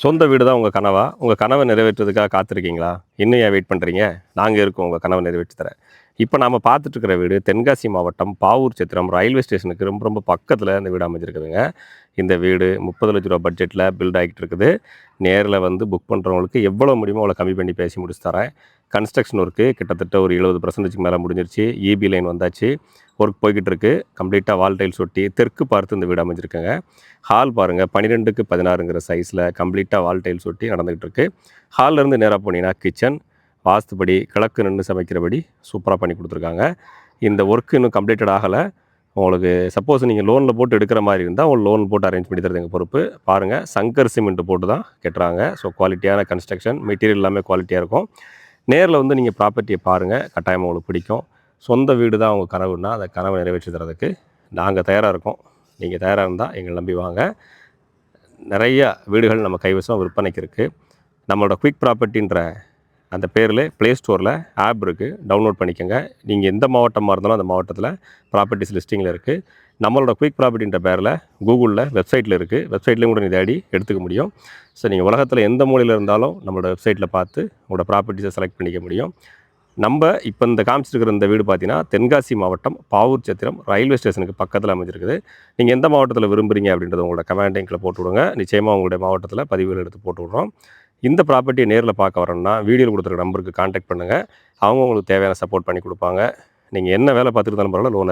சொந்த வீடு தான் உங்கள் கனவா? உங்கள் கனவை நிறைவேற்றுறதுக்காக காத்திருக்கீங்களா? இன்னும் ஏன் வெயிட் பண்ணுறீங்க நாங்கள் இருக்கோம் உங்கள் கனவை நிறைவேற்றி தரேன் இப்போ நாம் பார்த்துட்ருக்கிற வீடு தென்காசி மாவட்டம் பாவூர் சித்திரம் ரயில்வே ஸ்டேஷனுக்கு ரொம்ப ரொம்ப பக்கத்தில் இந்த வீடு அமைஞ்சிருக்குதுங்க. இந்த வீடு முப்பது லட்ச ரூபா பட்ஜெட்டில் பில்ட் ஆகிட்டு இருக்குது நேரில் வந்து புக் பண்ணுறவங்களுக்கு எவ்வளோ முடியுமோ அவ்வளோ கம்மி பண்ணி பேசி முடிச்சு தரேன். கன்ஸ்ட்ரக்ஷன் ஒர்க்கு கிட்டத்தட்ட ஒரு எழுபது பர்சன்டேஜ்க்கு மேலே முடிஞ்சிருச்சு. இபி லைன் வந்தாச்சு. ஒர்க் போய்கிட்டு இருக்குது கம்ப்ளீட்டாக வால் டைல்ஸ் ஒட்டி தெற்கு பார்த்து இந்த வீடு அமைஞ்சிருக்குங்க. ஹால் பாருங்கள் பன்னிரெண்டுக்கு பதினாறுங்கிற சைஸில் கம்ப்ளீட்டாக வால் டைல்ஸ் ஒட்டி நடந்துகிட்டு இருக்கு ஹால்ல இருந்து நேராக போனீங்கன்னா கிச்சன் வாஸ்துபடி கிழக்கு நின்று சமைக்கிறபடி சூப்பராக பண்ணி கொடுத்துருக்காங்க. இந்த ஒர்க் இன்னும் கம்ப்ளீட்டட் ஆகலை. உங்களுக்கு சப்போஸ் நீங்கள் லோனில் போட்டு எடுக்கிற மாதிரி இருந்தால் உங்களுக்கு லோன் போட்டு அரேஞ்ச் பண்ணி தரது எங்கள் பொறுப்பு. பாருங்கள் சங்கர் சிமெண்ட் போட்டு தான் கட்டுறாங்க. ஸோ குவாலிட்டியான கன்ஸ்ட்ரக்ஷன் மெட்டீரியல் எல்லாமே குவாலிட்டியாக இருக்கும். நேரில் வந்து நீங்கள் ப்ராப்பர்ட்டியை பாருங்கள் கட்டாயம் உங்களுக்கு பிடிக்கும். சொந்த வீடு தான் உங்கள் கனவுன்னா அந்த கனவை நிறைவேற்றி தரதுக்கு நாங்கள் தயாராக இருக்கோம். நீங்கள் தயாராக இருந்தால் எங்களை நம்பி வாங்க. நிறைய வீடுகள் நம்ம கைவசம் விற்பனைக்கு இருக்குது நம்மளோட குயிக் ப்ராப்பர்ட்டின்ற அந்த பேரில் ப்ளே ஸ்டோரில் ஆப் இருக்குது டவுன்லோட் பண்ணிக்கோங்க. நீங்கள் எந்த மாவட்டமாக இருந்தாலும் அந்த மாவட்டத்தில் ப்ராப்பர்ட்டிஸ் லிஸ்டிங்கில் இருக்குது நம்மளோட குயிக் ப்ராப்பர்ட்டின்ற பேரில் கூகுளில் வெப்சைட்டில் இருக்குது வெப்சைட்லேயும் கூட நீ தேடி எடுத்துக்க முடியும். ஸோ நீங்கள் உலகத்தில் எந்த மூலையில் இருந்தாலும் நம்மளோட வெப்சைட்டில் பார்த்து உங்களோட ப்ராப்பர்ட்டிஸை செலக்ட் பண்ணிக்க முடியும். நம்ம இப்போ இந்த காமிச்சிருக்கிற இந்த வீடு பார்த்தீங்கன்னா தென்காசி மாவட்டம் பாவூர் சத்திரம் ரயில்வே ஸ்டேஷனுக்கு பக்கத்தில் அமைஞ்சிருக்குது. நீங்கள் எந்த மாவட்டத்தில் விரும்புறீங்க அப்படின்றத உங்களோட கமெண்ட்டேங்கில் போட்டு விடுங்க. நிச்சயமாக உங்களுடைய மாவட்டத்தில் பதிவுகள் எடுத்து போட்டு விடுறோம். இந்த ப்ராப்பர்ட்டியை நேரில் பார்க்க வரணும்னா வீடியோவில் கொடுத்துருக்க நம்பருக்கு காண்டாக்ட் பண்ணுங்கள் அவங்க உங்களுக்கு தேவையான சப்போர்ட் பண்ணி கொடுப்பாங்க. நீங்கள் என்ன வேலை பார்த்துருந்தாலும் பரவாயில்ல லோன்